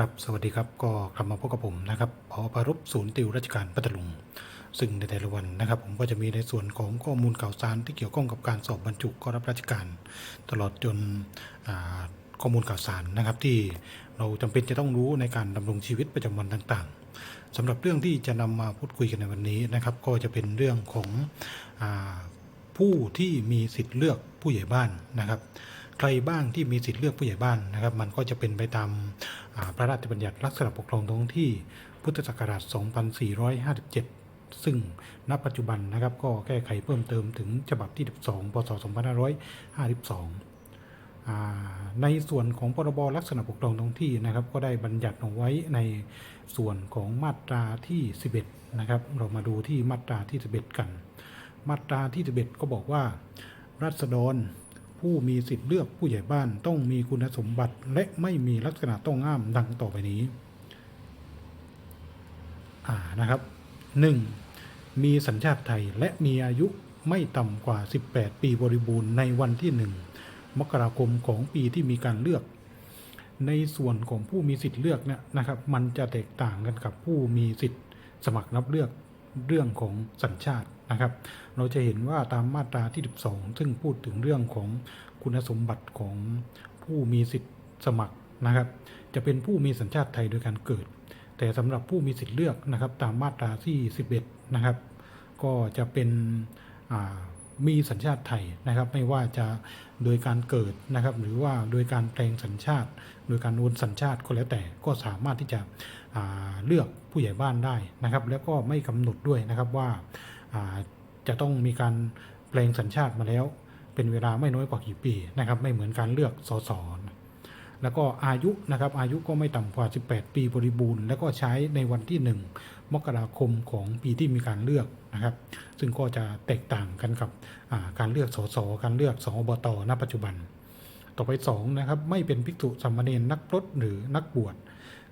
ครับ สวัสดีครับ ก็กลับมาพบกับผมนะครับพอปารุปศูนย์ติวราชการพัทลุง ซึ่งในแต่ละวันนะครับ ผมก็จะมีในส่วนของข้อมูลข่าวสารที่เกี่ยวข้องกับการสอบบรรจุเข้ารับราชการ ตลอดจนข้อมูลข่าวสารนะครับ ที่เราจำเป็นจะต้องรู้ในการดำรงชีวิตประจำวันต่างๆสำหรับเรื่องที่จะนำมาพูดคุยกันในวันนี้นะครับ ก็จะเป็นเรื่องของอผู้ที่มีสิทธิ์เลือกผู้ใหญ่บ้านนะครับ ใครบ้างที่มีสิทธิ์เลือกผู้ใหญ่บ้านนะครับ มันก็จะเป็นไปตามพระราชบัญญัติลักษณะปกครองท้องที่พุทธศักราช 2457 ซึ่งณปัจจุบันนะครับ ก็แก้ไขเพิ่มเติมถึงฉบับที่ 12 พศ 2552อ่าในส่วนของพรบลักษณะปกครองท้องที่นะครับ ก็ได้บัญญัติเอาไว้ในส่วนของมาตราที่ 11 นะครับ เรามาดูที่มาตราที่ 11 กัน มาตราที่ 11 ก็บอกว่ารัษฎร ผู้มีสิทธิ์เลือกผู้ใหญ่บ้านต้องมีคุณสมบัติและไม่มีลักษณะต้องห้ามดังต่อไปนี้ อ่านะครับ 1. มีสัญชาติไทยและมีอายุไม่ต่ำกว่า 18 ปีบริบูรณ์ในวันที่ 1 มกราคมของปีที่มีการเลือก ในส่วนของผู้มีสิทธิ์เลือกเนี่ยนะครับ มันจะแตกต่างกันกับผู้มีสิทธิ์สมัครรับเลือก เรื่องของสัญชาตินะครับ เราจะเห็นว่าตามมาตราที่ 12 ซึ่งพูดถึงเรื่องของคุณสมบัติของผู้มีสิทธิ์สมัครนะครับ จะเป็นผู้มีสัญชาติไทยโดยการเกิด แต่สำหรับผู้มีสิทธิ์เลือกนะครับ ตามมาตราที่ 11 นะครับ ก็จะเป็น มีสัญชาติไทยนะครับ ไม่ว่าจะโดยการเกิดนะครับ หรือว่าโดยการแปลงสัญชาติ โดยการโอนสัญชาติก็แล้วแต่ก็สามารถที่จะเลือกผู้ใหญ่บ้านได้นะครับ แล้วก็ไม่กำหนดด้วยนะครับว่าอ่าจะต้องมีการแปลงสัญชาติมาแล้ว เป็นเวลาไม่น้อยกว่ากี่ปีนะครับ ไม่เหมือนการเลือกสส แล้วก็อายุนะครับอายุก็ไม่ต่ำกว่า 18 ปีบริบูรณ์ แล้วก็ใช้ในวันที่ 1 มกราคมของปีที่มีการเลือกนะครับ ซึ่งก็จะแตกต่างกันกับอ่าการเลือกสสการเลือกสอบตณปัจจุบัน ต่อไป2นะครับไม่เป็นภิกษุสามเณรนักพรตหรือนักบวช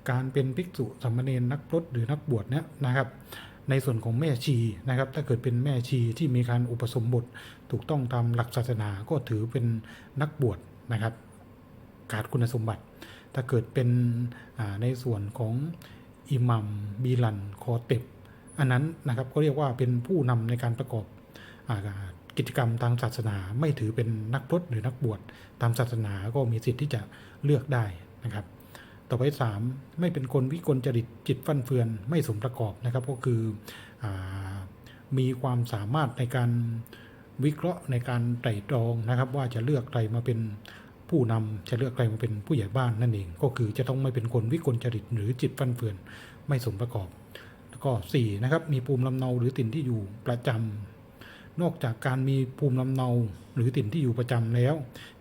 การเป็นภิกษุสามเณรนักพรตหรือนักบวชเนี่ยนะครับในส่วนของแม่ชีนะครับ ถ้าเกิดเป็นแม่ชีที่มีการอุปสมบทถูกต้องตามหลักศาสนาก็ถือเป็นนักบวชนะครับ ขาดคุณสมบัติ ถ้าเกิดเป็นในส่วนของอิหมัมบีลันคอเต็บอันนั้นนะครับก็เรียกว่าเป็นผู้นำในการประกอบอกิจกรรมทางศาสนาไม่ถือเป็นนักพรตหรือนักบวชตามศาสนาก็มีสิทธิ์ที่จะเลือกได้นะครับ ต่อไป3ไม่เป็นคนวิกลจริตจิตฟั่นเฟือนไม่สมประกอบนะครับก็คืออมีความสามารถในการวิเคราะห์ในการไตร่ตรองนะครับ ว่าจะเลือกใครมาเป็น ผู้นำจะเลือกใครมาเป็นผู้ใหญ่บ้านนั่นเอง ก็คือจะต้องไม่เป็นคนวิกลจริตหรือจิตฟั่นเฟือนไม่สมประกอบ แล้วก็4นะครับมีภูมิลำเนาหรือถิ่นที่อยู่ประจำนอกจากการมีภูมิลำเนาหรือถิ่นที่อยู่ประจำแล้ว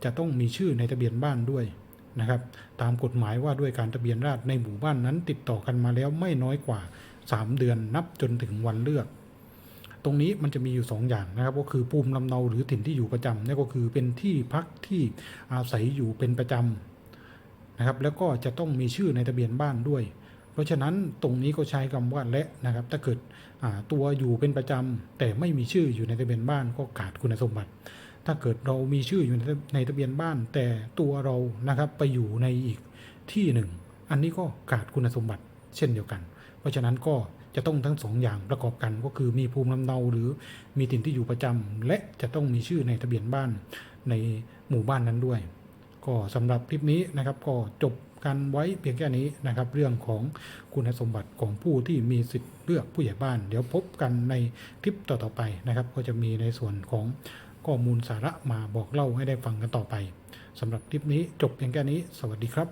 จะต้องมีชื่อในทะเบียนบ้านด้วยนะครับ ตามกฎหมายว่าด้วยการทะเบียนราษฎรในหมู่บ้านนั้นติดต่อกันมาแล้วไม่น้อยกว่า 3 เดือนนับจนถึงวันเลือก ตรงนี้มันจะมีอยู่ 2 อย่างนะครับ ก็คือภูมิลำเนาหรือถิ่นที่อยู่ประจำนั่ก็คือเป็นที่พักที่อาศัยอยู่เป็นประจำนะครับ แล้วก็จะต้องมีชื่อในทะเบียนบ้านด้วย เพราะฉะนั้นตรงนี้ก็ใช้คำว่าและนะครับ ถ้าเกิดตัวอยู่เป็นประจำแต่ไม่มีชื่ออยู่ในทะเบียนบ้านก็ขาดคุณสมบัติ ถ้าเกิดเรามีชื่ออยู่ในในทะเบียนบ้าน แต่ตัวเรานะครับไปอยู่ในอีกที่หนึ่ง อันนี้ก็ขาดคุณสมบัติเช่นเดียวกัน เพราะฉะนั้นก็ จะต้องทั้งสองอย่างประกอบกันก็คือมีภูมิลำเนาหรือมีถิ่นที่อยู่ประจำ และจะต้องมีชื่อในทะเบียนบ้านในหมู่บ้านนั้นด้วย ก็สำหรับคลิปนี้นะครับก็จบกันไว้เพียงแค่นี้นะครับ เรื่องของคุณสมบัติของผู้ที่มีสิทธิ์เลือกผู้ใหญ่บ้าน เดี๋ยวพบกันในคลิปต่อๆไปนะครับ ก็จะมีในส่วนของข้อมูลสาระมาบอกเล่าให้ได้ฟังกันต่อไปสำหรับคลิปนี้จบเพียงแค่นี้ สวัสดีครับ